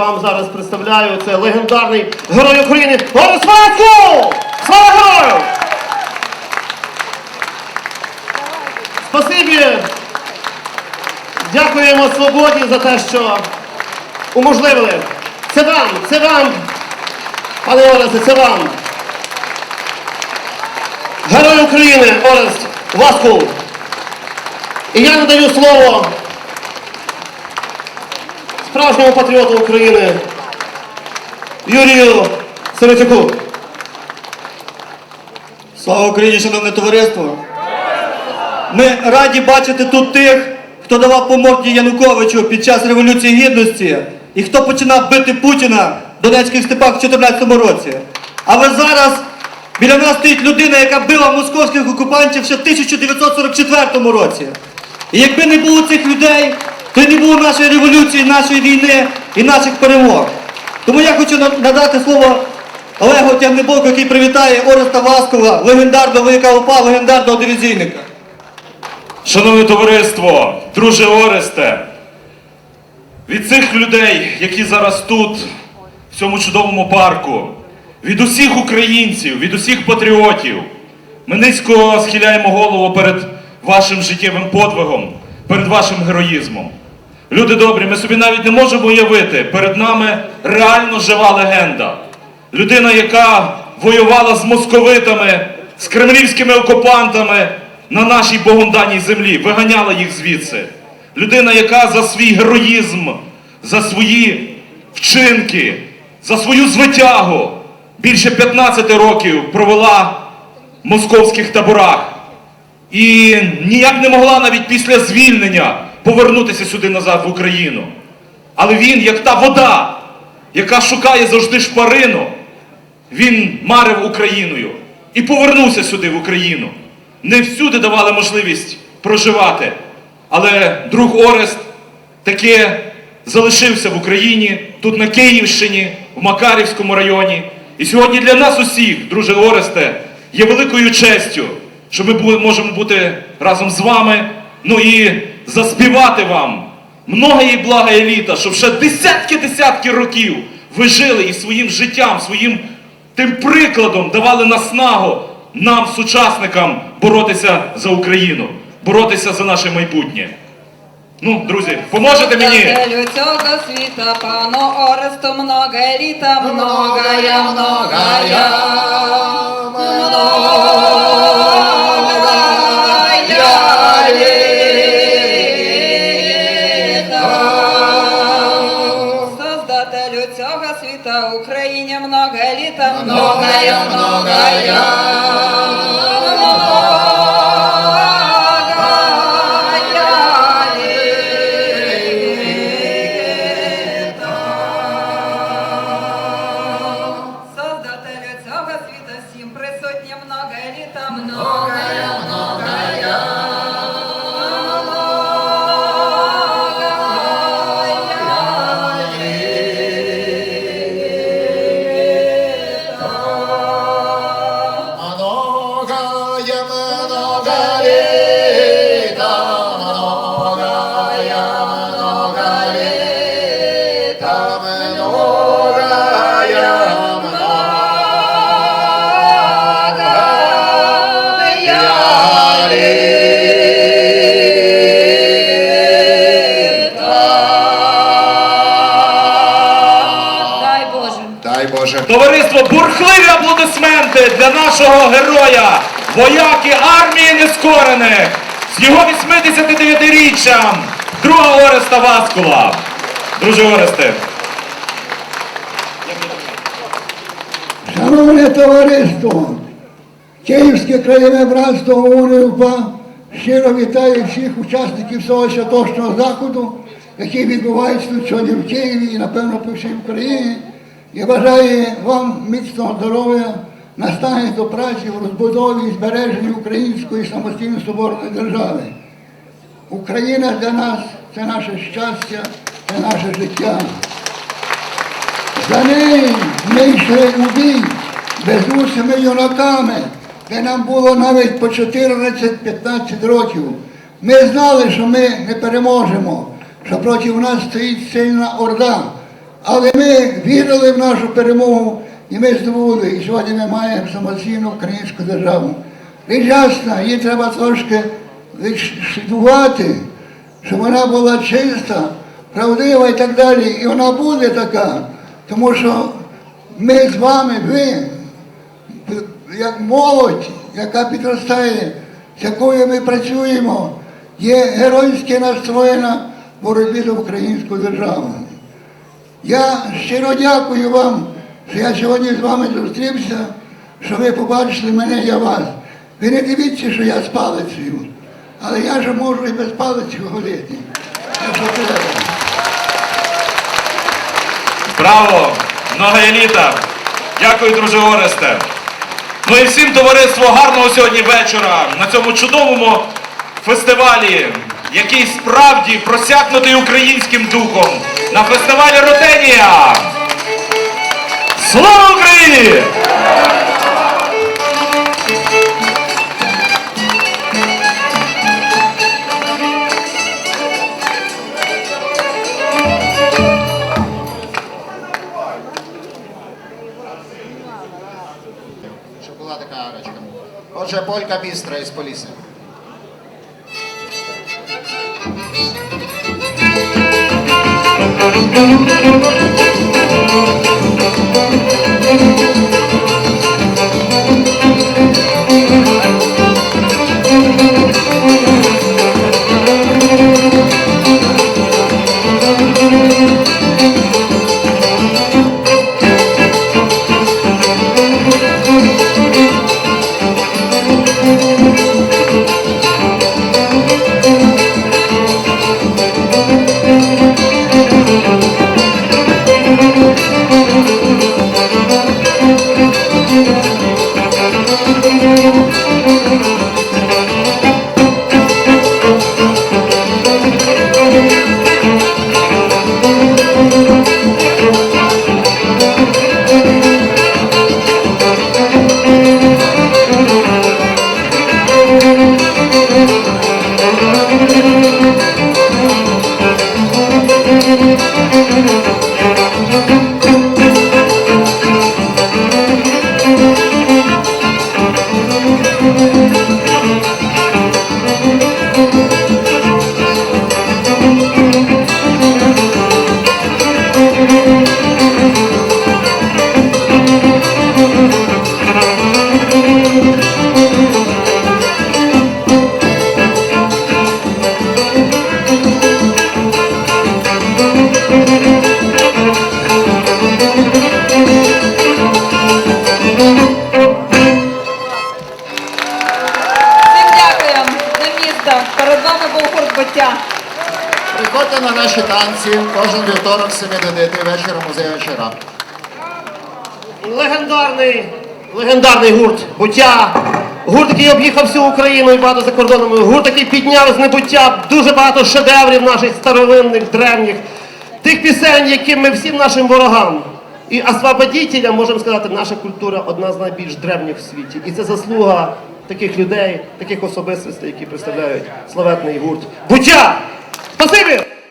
вам зараз представляю, це легендарний герой України Орес Вацько! Слава герою! Спасибі! Дякуємо свободі за те, що уможливили. Це вам, це вам, пане Оресе, це вам. Герой України Орест Васкул. І я надаю слово справжньому патріоту України Юрію Сиротюку. Слава Україні, шановне товариство! Ми раді бачити тут тих, хто давав по морді Януковичу під час Революції Гідності і хто починав бити Путіна в Донецьких степах в 2014 році. Але зараз біля нас стоїть людина, яка била московських окупантів ще в 1944 році. І якби не було цих людей, то не було нашої революції, нашої війни і наших перемог. Тому я хочу надати слово Олегу Тягнебоку, який привітає Ореста Васкова, легендарного вояка УПА, легендарного дивізійника. Шановне товариство, друже Оресте, від цих людей, які зараз тут, в цьому чудовому парку, від усіх українців, від усіх патріотів, ми низько схиляємо голову перед вашим життєвим подвигом, перед вашим героїзмом. Люди добрі, ми собі навіть не можемо уявити, перед нами реально жива легенда. Людина, яка воювала з московитами, з кремлівськими окупантами на нашій богонданій землі, виганяла їх звідси. Людина, яка за свій героїзм, за свої вчинки, за свою звитягу більше 15 років провела в московських таборах. І ніяк не могла навіть після звільнення повернутися сюди назад в Україну. Але він, як та вода, яка шукає завжди шпарину, він марив Україною і повернувся сюди в Україну. Не всюди давали можливість проживати. Але друг Орест таки залишився в Україні, тут на Київщині, в Макарівському районі. І сьогодні для нас усіх, друже Оресте, є великою честю, що ми можемо бути разом з вами, ну і заспівати вам многое і благое літа, щоб ще десятки-десятки років ви жили і своїм життям, своїм тим прикладом давали наснагу нам, сучасникам, боротися за Україну, боротися за наше майбутнє. Ну, друзі, поможете мені? Цього світа, пану Оресту, много літа, многая, многая, многая Создателю цього світа, Україні много літа, многая, многая бурхливі аплодисменти для нашого героя, вояки армії нескорених з його 89-річчям, друга Ореста Васкула. Друже Оресте, Шановне товариство, Київське краєве братство ОУН УПА щиро вітає всіх учасників цього святочного заходу, який відбувається тут сьогодні в Києві і, напевно, по всій Україні. І бажає вам міцного здоров'я, настання до праці в розбудові і збереженні української самостійної соборної держави. Україна для нас це наше щастя, це наше життя. За неї ми йшли у бій безусими юнаками, де нам було навіть по 14-15 років. Ми знали, що ми не переможемо, що проти нас стоїть сильна орда. Але ми вірили в нашу перемогу і ми здобули. І сьогодні ми маємо самостійну українську державу. Річ ясна, її треба трошки відшивувати, щоб вона була чиста, правдива і так далі. І вона буде така. Тому що ми з вами, ви, як молодь, яка підростає, з якою ми працюємо, є геройськи настроєна в боротьбі за українську державу. Я щиро дякую вам, що я сьогодні з вами зустрівся, що ви побачили мене, я вас. Ви не дивіться, що я з палицею, але я ж можу і без палиці ходити. Браво! Много еліта! Дякую, друже Оресте! Ну і всім товариство гарного сьогодні вечора на цьому чудовому фестивалі, який справді просякнутий українським духом на фестивалі Ротенія! Слава Україні! Така арочка. Отже, полька бістра із Полісся. Гурт буття. Приходьте на наші танці кожен вівторок з 7 до 9 вечора музею вечора. Легендарний, легендарний гурт буття. Гурт, який об'їхав всю Україну і багато за кордонами. Гурт, який підняв з небуття дуже багато шедеврів наших старовинних, древніх, тих пісень, які ми всім нашим ворогам. І освободітелям, можемо сказати, наша культура одна з найбільш древніх в світі. І це заслуга таких людей, таких особистостей, які представляють славетний гурт. Буття! Спасибі!